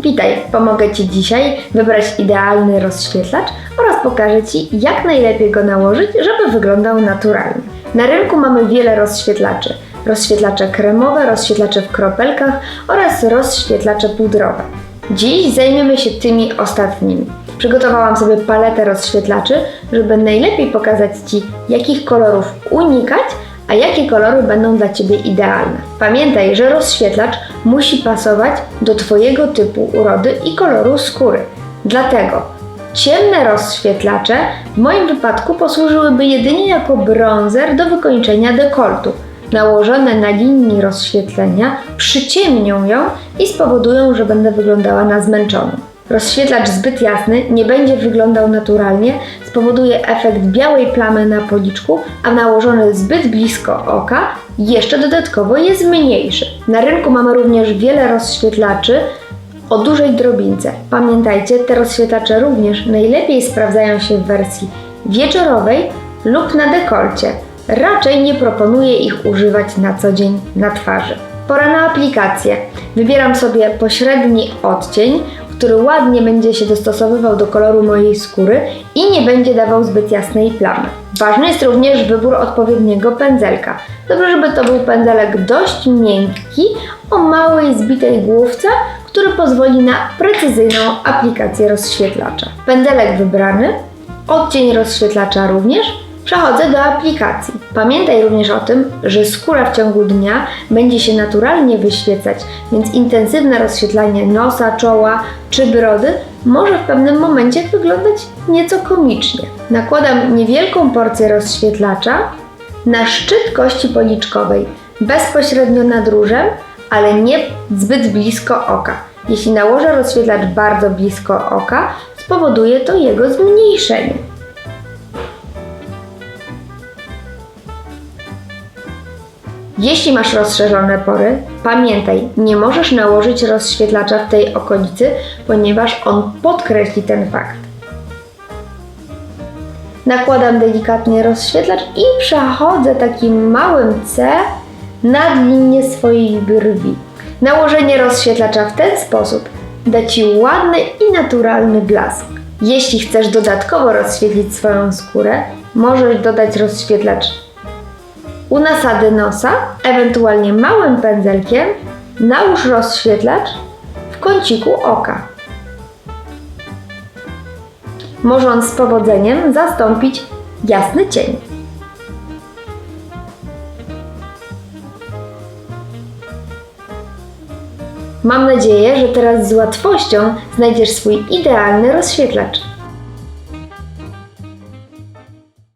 Witaj, pomogę Ci dzisiaj wybrać idealny rozświetlacz oraz pokażę Ci, jak najlepiej go nałożyć, żeby wyglądał naturalnie. Na rynku mamy wiele rozświetlaczy. Rozświetlacze kremowe, rozświetlacze w kropelkach oraz rozświetlacze pudrowe. Dziś zajmiemy się tymi ostatnimi. Przygotowałam sobie paletę rozświetlaczy, żeby najlepiej pokazać Ci, jakich kolorów unikać, a jakie kolory będą dla Ciebie idealne. Pamiętaj, że rozświetlacz musi pasować do Twojego typu urody i koloru skóry. Dlatego ciemne rozświetlacze w moim wypadku posłużyłyby jedynie jako bronzer do wykończenia dekoltu. Nałożone na linii rozświetlenia przyciemnią ją i spowodują, że będę wyglądała na zmęczoną. Rozświetlacz zbyt jasny nie będzie wyglądał naturalnie, spowoduje efekt białej plamy na policzku, a nałożony zbyt blisko oka jeszcze dodatkowo je zmniejszy. Na rynku mamy również wiele rozświetlaczy o dużej drobince. Pamiętajcie, te rozświetlacze również najlepiej sprawdzają się w wersji wieczorowej lub na dekolcie. Raczej nie proponuję ich używać na co dzień na twarzy. Pora na aplikację. Wybieram sobie pośredni odcień, który ładnie będzie się dostosowywał do koloru mojej skóry i nie będzie dawał zbyt jasnej plamy. Ważny jest również wybór odpowiedniego pędzelka. Dobrze, żeby to był pędzelek dość miękki, o małej zbitej główce, który pozwoli na precyzyjną aplikację rozświetlacza. Pędzelek wybrany, odcień rozświetlacza również, Przechodzę do aplikacji. Pamiętaj również o tym, że skóra w ciągu dnia będzie się naturalnie wyświecać, więc intensywne rozświetlanie nosa, czoła czy brody może w pewnym momencie wyglądać nieco komicznie. Nakładam niewielką porcję rozświetlacza na szczyt kości policzkowej, bezpośrednio nad różem, ale nie zbyt blisko oka. Jeśli nałożę rozświetlacz bardzo blisko oka, spowoduje to jego zmniejszenie. Jeśli masz rozszerzone pory, pamiętaj, nie możesz nałożyć rozświetlacza w tej okolicy, ponieważ on podkreśli ten fakt. Nakładam delikatnie rozświetlacz i przechodzę takim małym C nad linię swojej brwi. Nałożenie rozświetlacza w ten sposób da Ci ładny i naturalny blask. Jeśli chcesz dodatkowo rozświetlić swoją skórę, możesz dodać rozświetlacz u nasady nosa, ewentualnie małym pędzelkiem, nałóż rozświetlacz w kąciku oka. Może on z powodzeniem zastąpić jasny cień. Mam nadzieję, że teraz z łatwością znajdziesz swój idealny rozświetlacz.